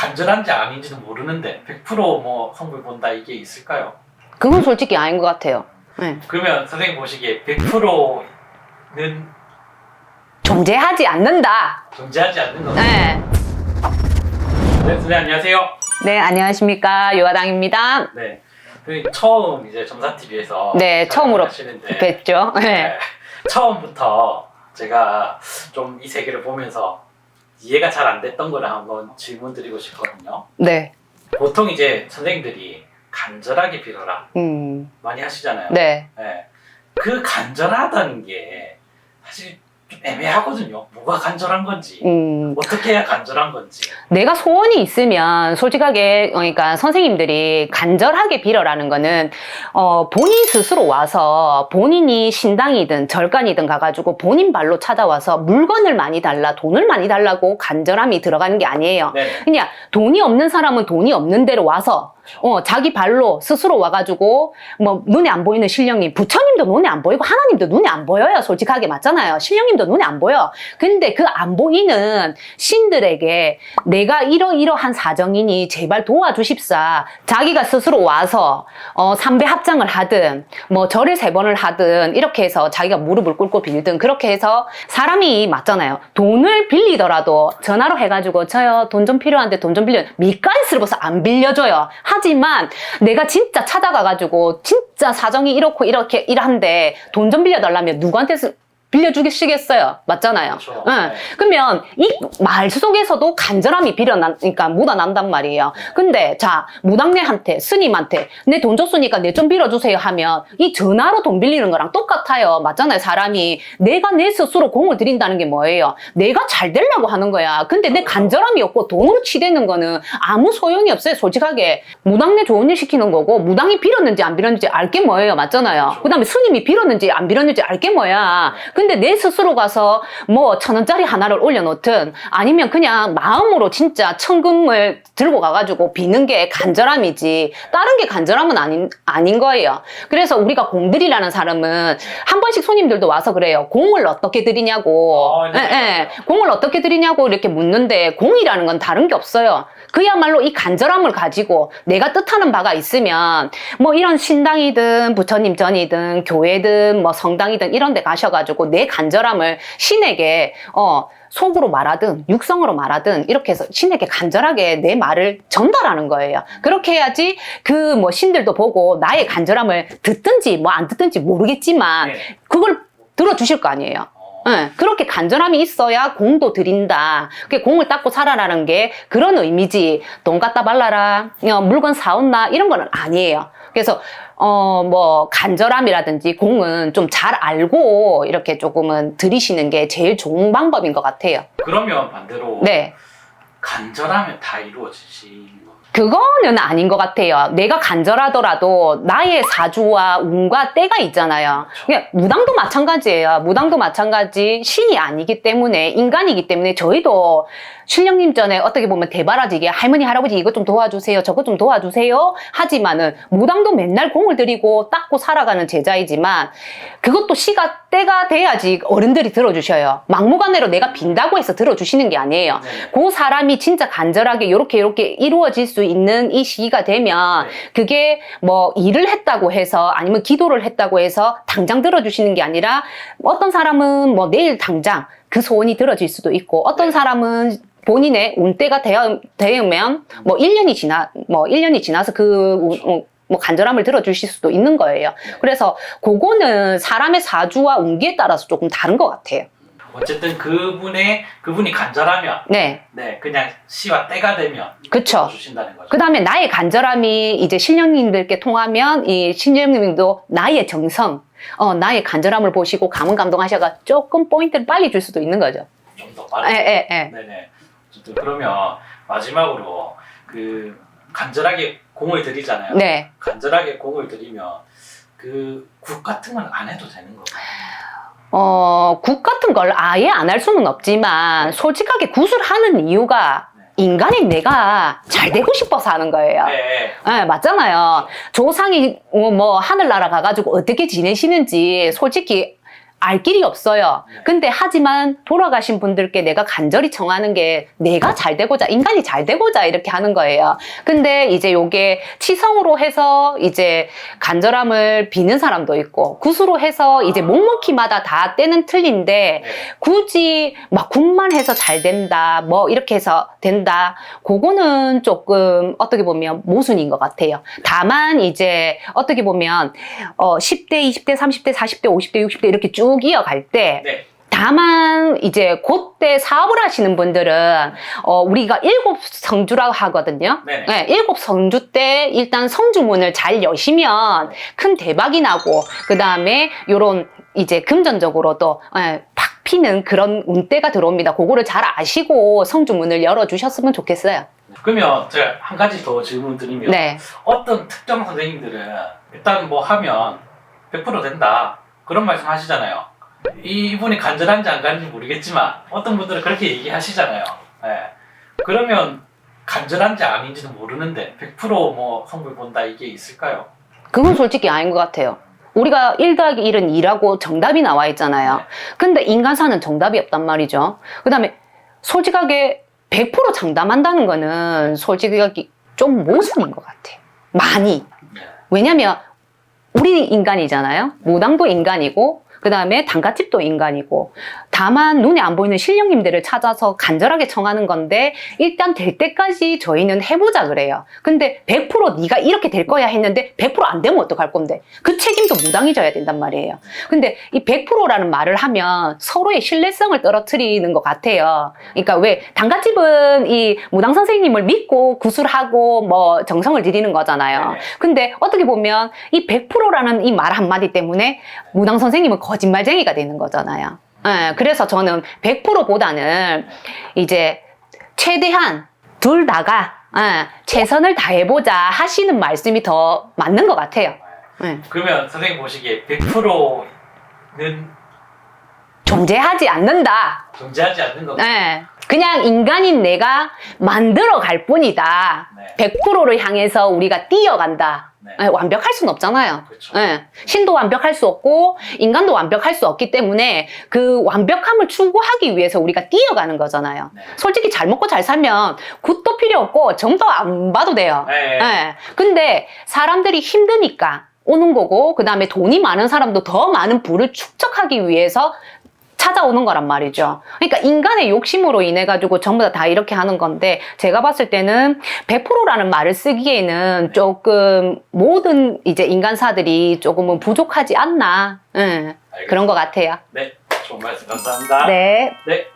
간절한지 아닌지도 모르는데 100%뭐 성불 본다 이게 있을까요? 그건 솔직히 아닌 것 같아요. 네. 그러면 선생님 보시기에 100%는 존재하지 않는다. 존재하지 않는 거죠? 네. 네, 선생님 안녕하세요. 네, 안녕하십니까. 요아당입니다. 네. 선생님 처음 이제 점사TV에서 네, 처음으로 하시는데 뵀죠. 네. 네. 처음부터 제가 좀 이 세계를 보면서 이해가 잘 안 됐던 거를 한번 질문 드리고 싶거든요. 네. 보통 이제 선생님들이 간절하게 빌어라 음, 많이 하시잖아요. 네. 네. 그 간절하다는 게 사실 좀 애매하거든요. 뭐가 간절한 건지 음, 어떻게 해야 간절한 건지. 내가 소원이 있으면 솔직하게 그러니까 선생님들이 간절하게 빌어라는 거는 어, 본인 스스로 와서 본인이 신당이든 절간이든 가가지고 본인 발로 찾아와서 물건을 많이 달라 돈을 많이 달라고 간절함이 들어가는 게 아니에요. 네. 그냥 돈이 없는 사람은 돈이 없는 대로 와서 어, 자기 발로 스스로 와가지고 뭐 눈에 안 보이는 신령님 부처님도 눈에 안 보이고 하나님도 눈에 안 보여요. 솔직하게 맞잖아요. 신령님도 눈에 안 보여. 근데 그 안 보이는 신들에게 내가 이러이러한 사정이니 제발 도와주십사. 자기가 스스로 와서 어, 삼배 합장을 하든 뭐 절을 세 번을 하든 이렇게 해서 자기가 무릎을 꿇고 빌든 그렇게 해서 사람이 맞잖아요. 돈을 빌리더라도 전화로 해가지고 저요 돈 좀 필요한데 돈 좀 빌려. 밑간스러워서 안 빌려줘요 하지만 내가 진짜 찾아가가지고 진짜 사정이 이렇고 이렇게 이러한데 돈 좀 빌려달라면 누구한테 쓰- 빌려주시겠어요 맞잖아요 그렇죠. 응. 네. 그러면 이 말 속에서도 간절함이 빌어난, 그러니까 묻어난단 말이에요. 근데 자, 무당네한테, 스님한테 내 돈 줬으니까 내 좀 빌어주세요 하면 이 전화로 돈 빌리는 거랑 똑같아요. 맞잖아요. 사람이 내가 내 스스로 공을 들인다는 게 뭐예요? 내가 잘 되려고 하는 거야. 근데 내 간절함이 없고 돈으로 치대는 거는 아무 소용이 없어요. 솔직하게. 무당네 좋은 일 시키는 거고 무당이 빌었는지 안 빌었는지 알게 뭐예요. 맞잖아요. 그렇죠. 그 다음에 스님이 빌었는지 안 빌었는지 알게 뭐야. 근데 내 스스로 가서 뭐 천 원짜리 하나를 올려놓든 아니면 그냥 마음으로 진짜 천금을 들고 가가지고 비는 게 간절함이지 다른 게 간절함은 아닌 아닌 거예요. 그래서 우리가 공들이라는 사람은 한 번씩 손님들도 와서 그래요. 공을 어떻게 드리냐고. 아, 네, 예, 예. 맞아요. 공을 어떻게 드리냐고 이렇게 묻는데 공이라는 건 다른 게 없어요. 그야말로 이 간절함을 가지고 내가 뜻하는 바가 있으면 뭐 이런 신당이든 부처님 전이든 교회든 뭐 성당이든 이런 데 가셔가지고 내 간절함을 신에게 어 속으로 말하든 육성으로 말하든 이렇게 해서 신에게 간절하게 내 말을 전달하는 거예요. 그렇게 해야지 그 뭐 신들도 보고 나의 간절함을 듣든지 뭐 안 듣든지 모르겠지만 네. 그걸 들어주실 거 아니에요. 어, 예, 그렇게 간절함이 있어야 공도 드린다. 그게 공을 닦고 살아라는 게 그런 의미지. 돈 갖다 발라라. 어, 물건 사온나 이런 거는 아니에요. 그래서 어 뭐 간절함이라든지 공은 좀 잘 알고 이렇게 조금은 들이시는 게 제일 좋은 방법인 것 같아요. 그러면 반대로 네. 간절하면 다 이루어지시는 거. 그거는 아닌 것 같아요. 내가 간절하더라도 나의 사주와 운과 때가 있잖아요. 그냥 무당도 마찬가지예요. 무당도 마찬가지 신이 아니기 때문에 인간이기 때문에 저희도 신령님 전에 어떻게 보면 대바라지게 할머니 할아버지 이것 좀 도와주세요. 저것 좀 도와주세요. 하지만은 무당도 맨날 공을 들이고 닦고 살아가는 제자이지만 그것도 시가 때가 돼야지 어른들이 들어주셔요. 막무가내로 내가 빈다고 해서 들어주시는 게 아니에요. 네. 그 사람이 진짜 간절하게 이렇게 이렇게 이루어질 수 있는 이 시기가 되면 네. 그게 뭐 일을 했다고 해서 아니면 기도를 했다고 해서 당장 들어주시는 게 아니라 어떤 사람은 뭐 내일 당장 그 소원이 들어질 수도 있고 어떤 네. 사람은 본인의 운때가 되어, 되면 뭐 1년이 지나 뭐 1년이 지나서 그 운- 어, 뭐 간절함을 들어주실 수도 있는 거예요. 그래서 그거는 사람의 사주와 운기에 따라서 조금 다른 것 같아요. 어쨌든 그분의 그분이 간절하면 네, 네 그냥 시와 때가 되면 그쵸. 주신다는 거죠. 그 다음에 나의 간절함이 이제 신령님들께 통하면 이 신령님도 나의 정성, 어, 나의 간절함을 보시고 감은 감동하셔가 조금 포인트를 빨리 줄 수도 있는 거죠. 좀더 예, 빠르게. 예, 예. 네네. 어쨌든 그러면 마지막으로 그 간절하게 공을 들이잖아요. 네. 간절하게 공을 들이면 그 국 같은 건 안 해도 되는 거예요. 어, 국 같은 걸 아예 안 할 수는 없지만 솔직하게 굿을 하는 이유가 인간인 내가 잘 되고 싶어서 하는 거예요. 네. 예, 맞잖아요. 조상이 어, 뭐 하늘나라 가가지고 어떻게 지내시는지 솔직히 알 길이 없어요. 네. 근데 하지만 돌아가신 분들께 내가 간절히 청하는 게 내가 잘 되고자, 인간이 잘 되고자 이렇게 하는 거예요. 근데 이제 요게 치성으로 해서 이제 간절함을 비는 사람도 있고, 구수로 해서 이제 묵묵히마다 다 때는 틀린데, 네. 굳이 막 국만 해서 잘 된다, 뭐 이렇게 해서 된다. 그거는 조금 어떻게 보면 모순인 것 같아요. 다만 이제 어떻게 보면 어 10대, 20대, 30대, 40대, 50대, 60대 이렇게 쭉 이어갈 때 네. 다만 이제 그때 사업을 하시는 분들은 어 우리가 일곱 성주라고 하거든요. 네네. 네, 일곱 성주 때 일단 성주문을 잘 여시면 큰 대박이 나고 그 다음에 요런 이제 금전적으로도 예, 팍 피는 그런 운대가 들어옵니다. 그거를 잘 아시고 성주문을 열어주셨으면 좋겠어요. 그러면 제가 한 가지 더 질문 드리면 네. 어떤 특정 선생님들은 일단 뭐 하면 100% 된다 그런 말씀 하시잖아요. 이 분이 간절한지 안 간절한지 모르겠지만 어떤 분들은 그렇게 얘기하시잖아요. 예. 그러면 간절한지 아닌지는 모르는데 100%뭐 성불 본다 이게 있을까요? 그건 솔직히 아닌 것 같아요. 우리가 1 더하기 1은 2라고 정답이 나와 있잖아요. 네. 근데 인간사는 정답이 없단 말이죠. 그 다음에 솔직하게 100% 장담한다는 거는 솔직하게 좀 모순인 것 같아요. 많이. 네. 왜냐면 우리 인간이잖아요. 무당도 인간이고 그 다음에 단가집도 인간이고 다만 눈에 안 보이는 신령님들을 찾아서 간절하게 청하는 건데 일단 될 때까지 저희는 해보자 그래요. 근데 100% 네가 이렇게 될 거야 했는데 100%안 되면 어떡할 건데 그 책임도 무당이 져야 된단 말이에요. 근데 이 100%라는 말을 하면 서로의 신뢰성을 떨어뜨리는 것 같아요. 그러니까 왜 단가집은 이 무당 선생님을 믿고 구술하고 뭐 정성을 들이는 거잖아요. 네. 근데 어떻게 보면 이 100%라는 이 말 한마디 때문에 무당 선생님은 거짓말쟁이가 되는 거잖아요. 예, 그래서 저는 100%보다는 이제 최대한 둘 다가 예, 최선을 다해보자 하시는 말씀이 더 맞는 것 같아요. 예, 그러면 선생님 보시기에 100%는 존재하지 않는다. 존재하지 않는 건가요? 예, 그냥 인간인 내가 만들어 갈 뿐이다. 네. 100%를 향해서 우리가 뛰어간다. 네. 예, 완벽할 순 없잖아요. 그렇죠. 예, 신도 완벽할 수 없고 인간도 완벽할 수 없기 때문에 그 완벽함을 추구하기 위해서 우리가 뛰어가는 거잖아요. 네. 솔직히 잘 먹고 잘 살면 굿도 필요 없고 정도 안 봐도 돼요. 네. 예. 근데 사람들이 힘드니까 오는 거고 그 다음에 돈이 많은 사람도 더 많은 부를 축적하기 위해서 찾아오는 거란 말이죠. 그러니까 인간의 욕심으로 인해 가지고 전부 다 다 이렇게 하는 건데 제가 봤을 때는 100%라는 말을 쓰기에는 조금 모든 이제 인간사들이 조금은 부족하지 않나 응, 그런 것 같아요. 네. 좋은 말씀 감사합니다. 네. 네.